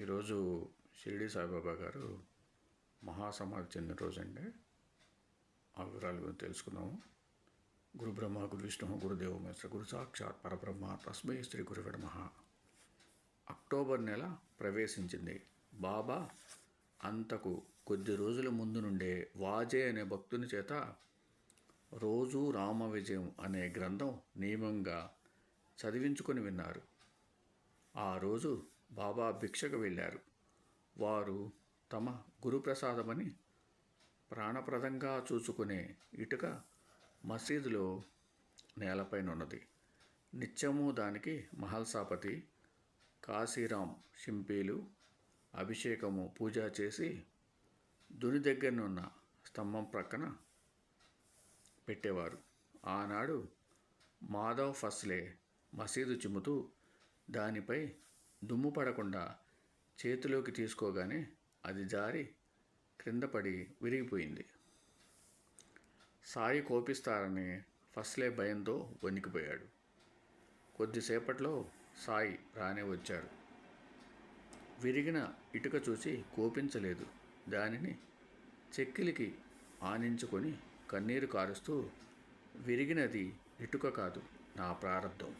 ఈరోజు షిరిడి సాయిబాబా గారు మహాసమాధి చెందిన రోజు అండి ఆ వివరాల గురించి తెలుసుకున్నాము గురు బ్రహ్మ గురు విష్ణు గురుదేవ మహేశ్వర గురు సాక్షాత్ పరబ్రహ్మ తస్మై శ్రీ గురువిడ మహా అక్టోబర్ నెల ప్రవేశించింది. బాబా అంతకు కొద్ది రోజుల ముందు నుండే వాజే అనే భక్తుని చేత రోజు రామ విజయం అనే గ్రంథం నియమంగా చదివించుకొని విన్నారు. ఆ రోజు బాబా భిక్షకు వెళ్ళారు. వారు తమ గురుప్రసాదమని ప్రాణప్రదంగా చూసుకునే ఇటుక మసీదులో నేలపైన ఉన్నది నిత్యము దానికి మహల్సాపతి కాశీరాం షింపీలు అభిషేకము పూజ చేసి దుని దగ్గరనున్న స్తంభం ప్రక్కన పెట్టేవారు. ఆనాడు మాధవ్ ఫస్లే మసీదు చిమ్ముతూ దానిపై దుమ్ము పడకుండా చేతిలోకి తీసుకోగానే అది జారి క్రింద పడి విరిగిపోయింది. సాయి కోపిస్తారని ఫస్ట్లే భయంతో వణికిపోయాడు. కొద్దిసేపట్లో సాయి రానే వచ్చాడు. విరిగిన ఇటుక చూసి కోపించలేదు. దానిని చెక్కిలికి ఆనించుకొని కన్నీరు కారుస్తూ విరిగినది ఇటుక కాదు నా ప్రారంధం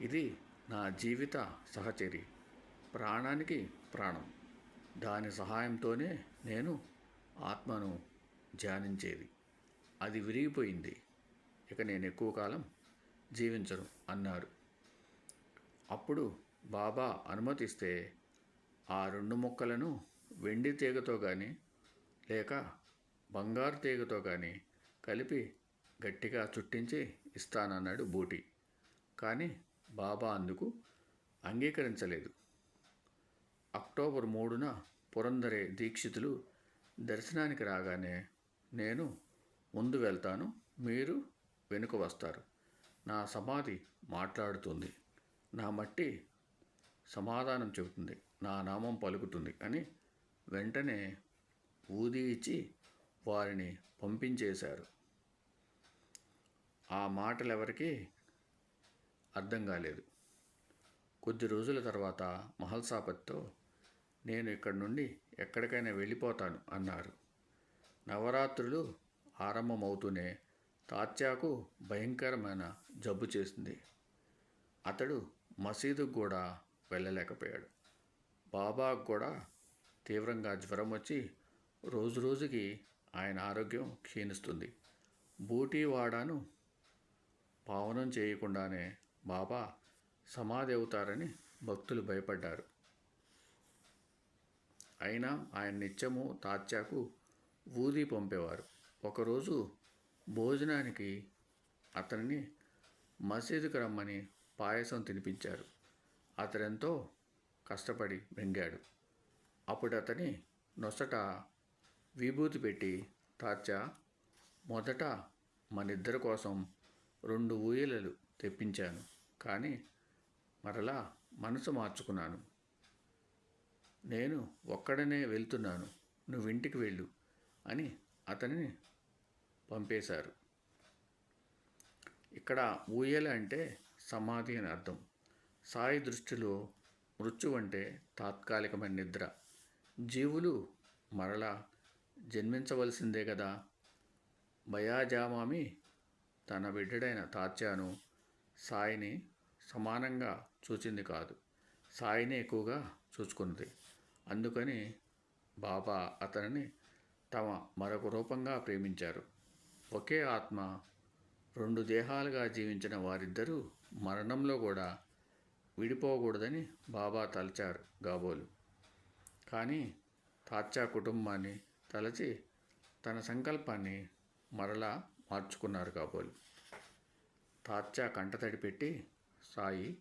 ఇది నా జీవిత సహచరి ప్రాణానికి ప్రాణం. దాని సహాయంతోనే నేను ఆత్మను ధ్యానించేది. అది విరిగిపోయింది. ఇక నేను ఎక్కువ కాలం జీవించను అన్నారు. అప్పుడు బాబా అనుమతిస్తే ఆ రెండు ముక్కలను వెండి తీగతో కానీ లేక బంగారు తీగతో కానీ కలిపి గట్టిగా చుట్టించి ఇస్తానన్నాడు బూటి. కానీ బాబా అందుకు అంగీకరించలేదు. అక్టోబర్ మూడున పురందరే దీక్షితులు దర్శనానికి రాగానే నేను ముందు వెళ్తాను మీరు వెనుక వస్తారు. నా సమాధి మాట్లాడుతుంది. నా మట్టి సమాధానం చెబుతుంది. నా నామం పలుకుతుంది అని వెంటనే ఊది ఇచ్చి వారిని పంపించేశారు. ఆ మాటలు ఎవరికి అర్థం కాలేదు. కొద్ది రోజుల తర్వాత మహల్సాపతితో నేను ఇక్కడి నుండి ఎక్కడికైనా వెళ్ళిపోతాను అన్నారు. నవరాత్రులు ఆరంభమవుతూనే తాత్యాకు భయంకరమైన జబ్బు చేసింది. అతడు మసీదుకు కూడా వెళ్ళలేకపోయాడు. బాబాకు కూడా తీవ్రంగా జ్వరం వచ్చి రోజు రోజుకి ఆయన ఆరోగ్యం క్షీణిస్తుంది. బూటీ వాడాను పావనం చేయకుండానే బాబా సమాధి అవుతారని భక్తులు భయపడ్డారు. అయినా ఆయన నిత్యము తాత్యాకు ఊది పంపేవారు. ఒకరోజు భోజనానికి అతనిని మసీదుకు రమ్మని పాయసం తినిపించారు. అతడెంతో కష్టపడి మింగాడు అప్పుడు అతని నొసట విభూతి పెట్టి తాత్యా మొదట మనిద్దరి కోసం రెండు ఊయలలు తెప్పించాను. కానీ మరలా మనసు మార్చుకున్నాను. నేను ఒక్కడనే వెళ్తున్నాను. నువ్వు ఇంటికి వెళ్ళు అని అతనిని పంపేశారు. ఇక్కడ ఊయల అంటే సమాధి అని అర్థం. సాయి దృష్టిలో మృత్యు అంటే తాత్కాలికమైన నిద్ర. జీవులు మరలా జన్మించవలసిందే కదా. భయాజామామి తన బిడ్డడైన తాత్యాను సాయిని సమానంగా చూచింది కాదు. సాయిని ఎక్కువగా చూసుకున్నది అందుకని బాబా అతనిని తమ మరొక రూపంగా ప్రేమించారు. ఒకే ఆత్మ రెండు దేహాలుగా జీవించిన వారిద్దరూ మరణంలో కూడా విడిపోకూడదని బాబా తలచారు గాబోలు. కానీ తాత్చా కుటుంబాన్ని తలచి తన సంకల్పాన్ని మరలా మార్చుకున్నారు కాబోలు తాత్యా కంటతడి పెట్టి సాయి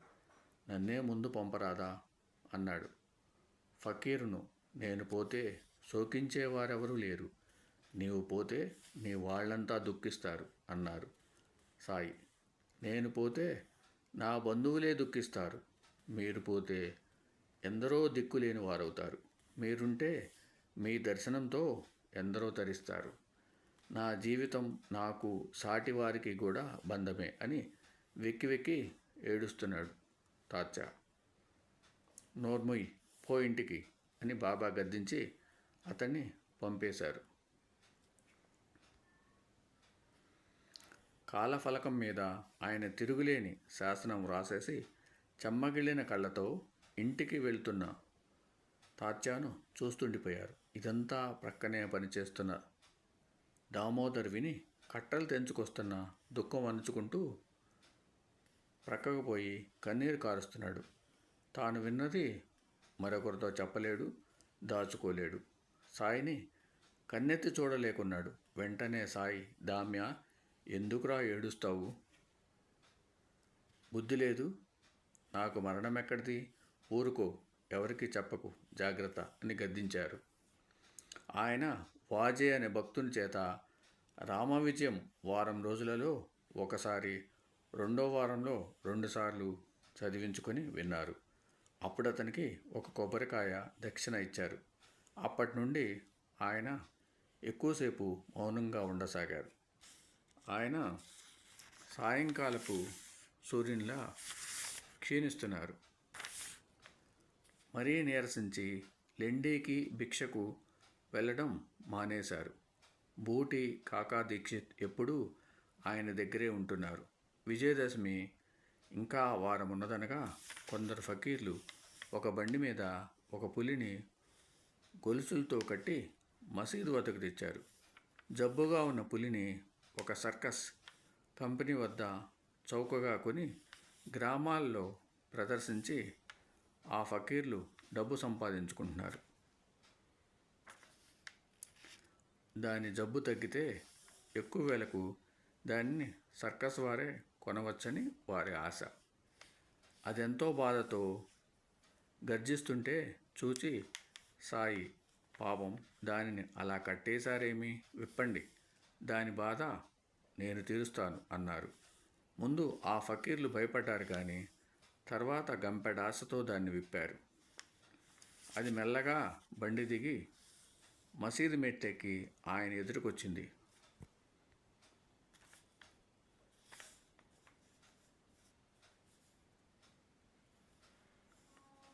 నన్నే ముందు పంపరాదా? అన్నాడు. ఫకీరును నేను పోతే శోకించేవారెవరూ లేరు. నీవు పోతే నీ వాళ్ళంతా దుఃఖిస్తారు అన్నారు సాయి. నేను పోతే నా బంధువులే దుఃఖిస్తారు. మీరు పోతే ఎందరో దిక్కులేని వారవుతారు. మీరుంటే మీ దర్శనంతో ఎందరో తరిస్తారు. నా జీవితం నాకు సాటివారికి కూడా బంధమే అని వెక్కి వెక్కి ఏడుస్తున్నాడు తాత్యా నోర్మొయ్ పో ఇంటికి అని బాబా గద్దించి అతన్ని పంపేశారు. కాలఫలకం మీద ఆయన తిరుగులేని శాసనం రాసేసి చెమ్మగిళ్ళిన కళ్ళతో ఇంటికి వెళ్తున్న తాత్యాను చూస్తుండిపోయారు. ఇదంతా ప్రక్కనే పనిచేస్తున్న దామోదర్ విని కట్టలు తెంచుకొస్తున్న దుఃఖం అణుచుకుంటూ ప్రక్కకు పోయి కన్నీరు కారుస్తున్నాడు. తాను విన్నది మరొకరితో చెప్పలేడు దాచుకోలేడు. సాయిని కన్నెత్తి చూడలేకున్నాడు. వెంటనే సాయి దామ్య ఎందుకురా ఏడుస్తావు? బుద్ధి లేదు. నాకు మరణం ఎక్కడిది? ఊరుకో ఎవరికి చెప్పకు. జాగ్రత్త అని గద్దించారు. ఆయన వాజే అనే భక్తుని చేత రామ విజయం వారం రోజులలో ఒకసారి రెండో వారంలో రెండుసార్లు చదివించుకొని విన్నారు. అప్పుడు అతనికి ఒక కొబ్బరికాయ దక్షిణ ఇచ్చారు. అప్పటి నుండి ఆయన ఎక్కువసేపు మౌనంగా ఉండసాగారు. ఆయన సాయంకాలపు సూర్యునిలా క్షీణిస్తున్నారు. మరీ నీరసించి లెండీకి భిక్షకు వెళ్ళడం మానేశారు. బూటి కాకా దీక్షిత్ ఎప్పుడూ ఆయన దగ్గరే ఉంటున్నారు. విజయదశమి ఇంకా వారం ఉన్నదనగా కొందరు ఫకీర్లు ఒక బండి మీద ఒక పులిని గొలుసులతో కట్టి మసీదు వద్దకు తెచ్చారు. జబ్బుగా ఉన్న పులిని ఒక సర్కస్ కంపెనీ వద్ద చౌకగా కొని గ్రామాల్లో ప్రదర్శించి ఆ ఫకీర్లు డబ్బు సంపాదించుకుంటున్నారు. దాని జబ్బు తగ్గితే ఎక్కువ వేలకు దానిని సర్కస్ వారే కొనవచ్చని వారి ఆశ. అదెంతో బాధతో గర్జిస్తుంటే చూచి సాయి పాపం దానిని అలా కట్టేశారేమి? విప్పండి. దాని బాధ నేను తీరుస్తాను అన్నారు. ముందు ఆ ఫకీర్లు భయపడ్డారు కానీ తర్వాత గంపెడాశతో దాన్ని విప్పారు. అది మెల్లగా బండి దిగి మసీదు మెట్టెక్కి ఆయన ఎదురుకొచ్చింది.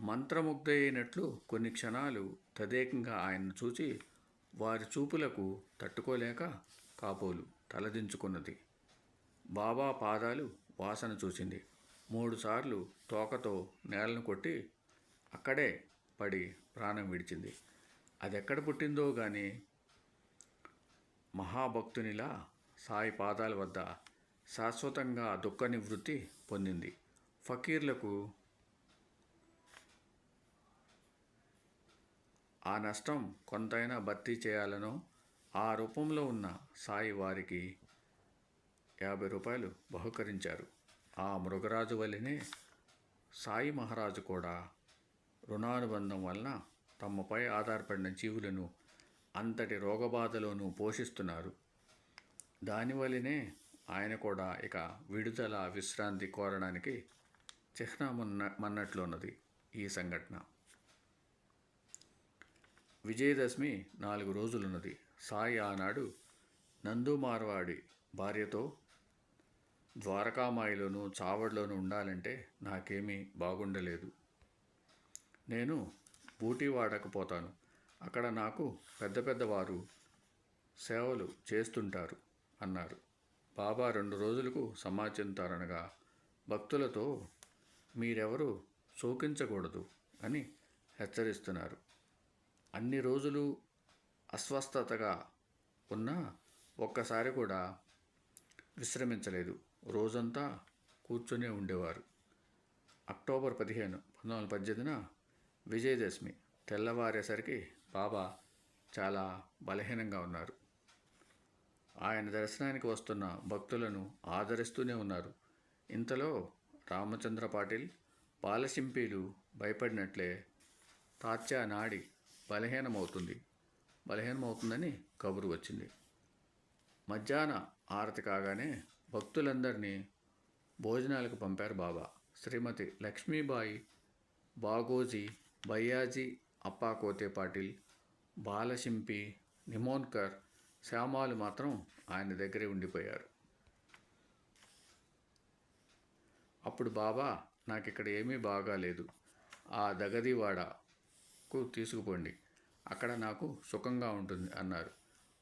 మంత్రముగ్ధ అయినట్లు కొన్ని క్షణాలు తదేకంగా ఆయన్ను చూచి వారి చూపులకు తట్టుకోలేక కాపోలు తలదించుకున్నది. బాబా పాదాలు వాసన చూసింది. మూడుసార్లు తోకతో నేలను కొట్టి అక్కడే పడి ప్రాణం విడిచింది. అది ఎక్కడ పుట్టిందో గాని మహాభక్తునిలా సాయి పాదాల వద్ద శాశ్వతంగా దుఃఖ నివృత్తి పొందింది. ఫకీర్లకు ఆ నష్టం కొంతైనా భర్తీ చేయాలనో ఆ రూపంలో ఉన్న సాయి వారికి యాభై రూపాయలు బహుకరించారు. ఆ మృగరాజు వల్లనే సాయి మహారాజు కూడా రుణానుబంధం వలన తమపై ఆధారపడిన జీవులను అంతటి రోగబాధలోనూ పోషిస్తున్నారు. దానివల్లనే ఆయన కూడా ఇక విడుదల విశ్రాంతి కోరడానికి చిహ్నమున్న మన్నట్లున్నది ఈ సంఘటన. విజయదశమి నాలుగు రోజులున్నది. సాయి ఆనాడు నందు మార్వాడి భార్యతో ద్వారకామాయిలోనూ చావడిలోనూ ఉండాలంటే నాకేమీ బాగుండలేదు. నేను బూటీ వాడకపోతాను అక్కడ నాకు పెద్ద పెద్దవారు సేవలు చేస్తుంటారు అన్నారు. బాబా రెండు రోజులకు సమాచారంతరనగా భక్తులతో మీరెవరు శోకించకూడదు అని హెచ్చరిస్తున్నారు. అన్ని రోజులు అస్వస్థతగా ఉన్నా ఒక్కసారి కూడా విశ్రమించలేదు. రోజంతా కూర్చొనే ఉండేవారు. అక్టోబర్ పదిహేను పంతొమ్మిది వందల పద్దెనిమిదిన విజయదశమి తెల్లవారేసరికి బాబా చాలా బలహీనంగా ఉన్నారు. ఆయన దర్శనానికి వస్తున్న భక్తులను ఆదరిస్తూనే ఉన్నారు. ఇంతలో రామచంద్ర పాటిల్ బాలశింపీలు భయపడినట్లే తాత్యా నాడి బలహీనమవుతుంది. బలహీనమవుతుందని కబురు వచ్చింది. మధ్యాహ్న ఆరతి కాగానే భక్తులందరినీ భోజనాలకు పంపారు బాబా. శ్రీమతి లక్ష్మీబాయి బాగోజీ బయ్యాజీ అప్పా కోతే పాటిల్ బాలశింపి నిమోన్కర్ శ్యామాలు మాత్రం ఆయన దగ్గరే ఉండిపోయారు. అప్పుడు బాబా నాకు ఇక్కడ ఏమీ బాగాలేదు. ఆ దగదివాడ కు తీసుకుపోండి. అక్కడ నాకు సుఖంగా ఉంటుంది అన్నారు.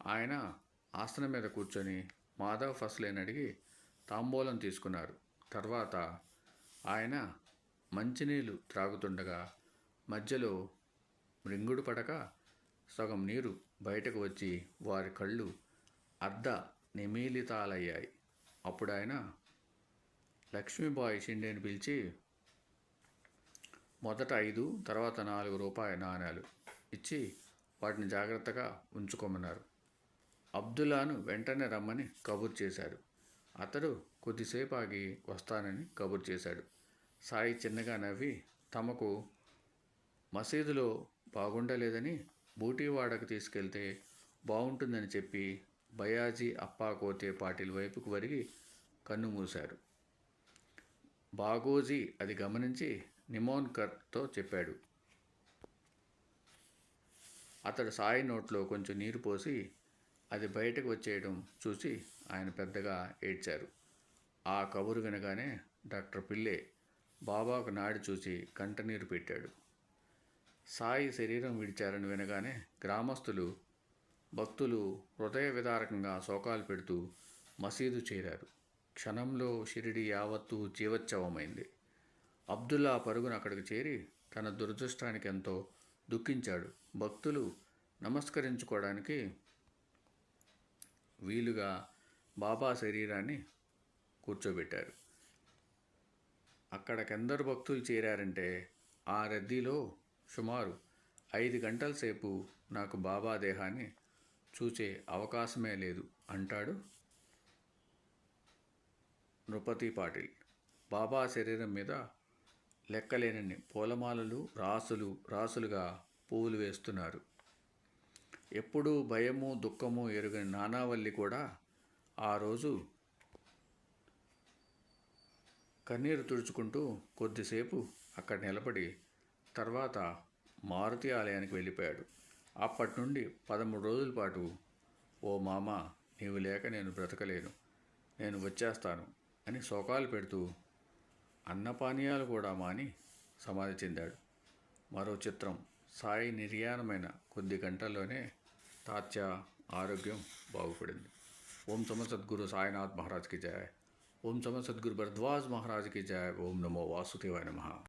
ఆయన ఆసనం మీద కూర్చొని మాధవ్ ఫస్లేని అడిగి తాంబూలం తీసుకున్నారు. తర్వాత ఆయన మంచినీళ్ళు త్రాగుతుండగా మధ్యలో మృంగుడు పడక సగం నీరు బయటకు వచ్చి వారి కళ్ళు అర్ధ నిమీలితాలయ్యాయి. అప్పుడు ఆయన లక్ష్మీబాయి షిండేని పిలిచి మొదట ఐదు తర్వాత నాలుగు రూపాయ నాణ్యాలు ఇచ్చి వాటిని జాగ్రత్తగా ఉంచుకోమన్నారు. అబ్దుల్లాను వెంటనే రమ్మని కబుర్ చేశారు. అతడు కొద్దిసేపు ఆగి వస్తానని కబుర్ చేశాడు. సాయి చిన్నగా నవ్వి తమకు మసీదులో బాగుండలేదని బూటీవాడకు తీసుకెళ్తే బాగుంటుందని చెప్పి బయాజీ అప్పా కోతే పాటిల్ వైపుకు వరిగి కన్ను మూశారు. బాగోజీ అది గమనించి నిమోన్కర్తో చెప్పాడు. అతడు సాయి నోట్లో కొంచెం నీరు పోసి అది బయటకు వచ్చేయడం చూసి ఆయన పెద్దగా ఏడ్చారు. ఆ కబురు వినగానే డాక్టర్ పిల్లే బాబాకు నాడి చూసి కంటనీరు పెట్టాడు. సాయి శరీరం విడిచారని వినగానే గ్రామస్తులు భక్తులు హృదయ విదారకంగా శోకాలు పెడుతూ మసీదు చేరారు. క్షణంలో షిరిడి యావత్తు జీవోత్సవమైంది. అబ్దుల్లా పరుగున అక్కడికి చేరి తన దురదృష్టానికి ఎంతో దుఃఖించాడు. భక్తులు నమస్కరించుకోవడానికి వీలుగా బాబా శరీరాన్ని కూర్చోబెట్టారు. అక్కడకెందరు భక్తులు చేరారంటే ఆ రద్దీలో సుమారు ఐదు గంటల సేపు నాకు బాబా దేహాన్ని చూచే అవకాశమే లేదు అంటాడు నృపతి పాటిల్. బాబా శరీరం మీద లెక్కలేనన్ని. పూలమాలలు రాసులు రాసులుగా పువ్వులు వేస్తున్నారు. ఎప్పుడూ భయము దుఃఖము ఎరుగని నానావల్లి కూడా ఆ రోజు కన్నీరు తుడుచుకుంటూ కొద్దిసేపు అక్కడ నిలబడి తర్వాత మారుతి ఆలయానికి వెళ్ళిపోయాడు. అప్పటి నుండి పదమూడు రోజుల పాటు ఓ మామ నీవు లేక నేను బ్రతకలేను. నేను వచ్చేస్తాను అని శోకాలు పెడుతూ అన్నపానీయాలు కూడా మాని సమాధి చెందాడు. మరో చిత్రం సాయి నిర్యాణమైన కొద్ది గంటల్లోనే తాత్య ఆరోగ్యం బాగుపడింది. ఓం సమ సద్గురు సాయినాథ్ మహారాజ్కి జయ. ఓం సమ సద్గురు భరద్వాజ్ మహారాజ్కి జయ. ఓం నమో వాసుదేవాయ నమ.